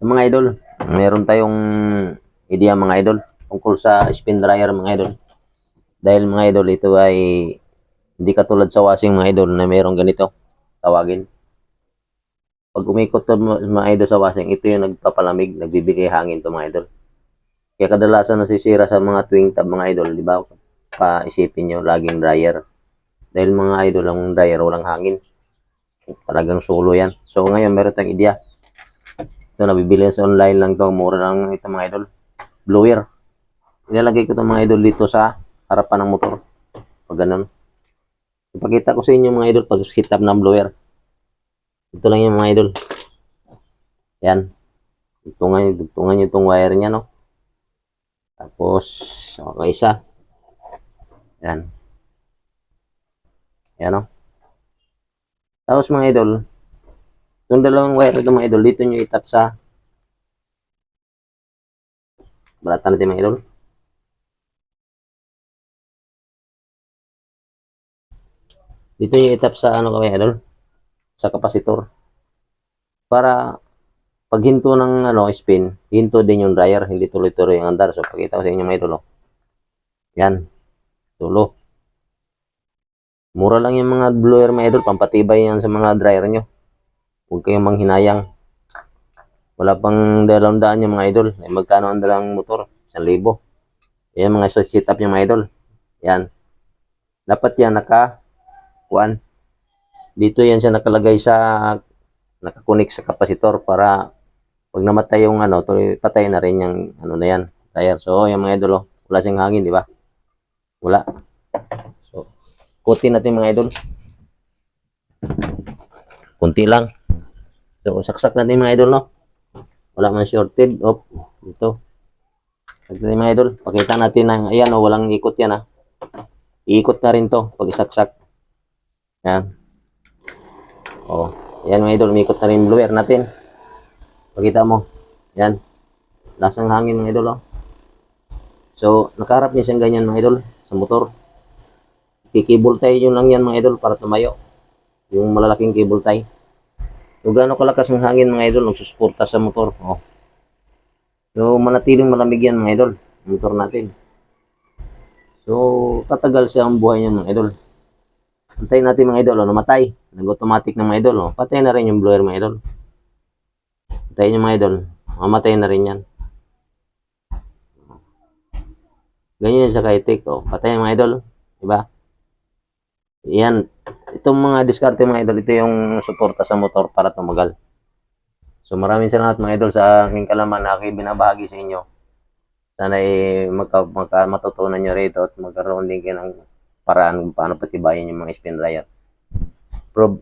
Mga idol, meron tayong idea mga idol tungkol sa spin dryer mga idol. Dahil mga idol, ito ay hindi katulad sa washing mga idol na merong ganito, tawagin. Pag umikot to mga idol sa washing, ito yung nagpapalamig, nagbibigay hangin to mga idol. Kaya kadalasan nasisira sa mga twing tab mga idol, di ba? Paisipin nyo, laging dryer. Dahil mga idol, ang dryer walang hangin. Talagang solo yan. So ngayon, meron tayong idea. Ito, nabibili sa online lang to. Mura lang ito mga idol. Blower. Nilalagay ko itong mga idol dito sa harapan ng motor. Pag ganun. Ipakita ko sa inyo mga idol pag sit up ng blower. Ito lang yung mga idol. Yan. Dugtungan, dugtungan nyo itong wire niya, no? Tapos, okay isa. Yan. Yan, no? Tapos mga idol, yung dalawang wire ito mga idol, dito nyo itap sa balatan natin mga idol. Dito nyo itap sa ano kami idol? Sa kapasitor. Para pag hinto ng ano, spin, hinto din yung dryer, hindi tuloy-tuloy yung andar. So, pakita ko sa inyo mga idol. Oh. Yan. Tulo. Mura lang yung mga blower mga idol, pampatibay yan sa mga dryer nyo. Huwag kayong manghinayang. Wala pang dalawang daan mga idol. Eh, magkano ang dalang motor? Isang libo. Yan mga sit up yung mga idol. Yan. Dapat yan naka kuan. Dito yan siya nakalagay sa nakakunik sa kapasitor para pag namatay yung ano, patay na rin yung ano na yan, dryer. So, yung mga idol, oh, wala siyang hangin, di ba? Wala. So, kutin natin mga idol. Kunti lang. So, saksak natin mga idol, no? Wala man shorted. Op, ito. Natin mga idol. Pakita natin na, ayan, oh, walang ikot yan, ha? Iikot na rin to pag isaksak. Yan. Oh, yan mga idol, umikot na rin blower natin. Pakita mo. Yan. Lasang hangin mga idol, oh. So, nakaharap niya siyang ganyan mga idol sa motor. Kikibol tie yun lang yan mga idol para tumayo. Yung malalaking cable tie. So, gaano kalakas ng hangin mga idol, nagsusuporta sa motor. Oh. So, manatiling malamig yan mga idol, motor natin. So, tatagal siya ang buhay niya mga idol. Antayin natin mga idol, oh, namatay. Nag-automatic na mga idol, oh. patay na rin yung blower mga idol. Antayin nyo mga idol, mamatay na rin yan. Ganyan sa kaitik, oh. patay mga idol. Diba? Yan. Itong mga diskarte mga idol, ito yung suporta sa motor para tumagal. So maraming salamat mga idol sa aking kalaman na aking binabahagi sa inyo. Sana ay magka, magka, matutunan nyo rito at magkaroon din kayo ng paraan kung paano patibayin yung mga spin dryer. Prob,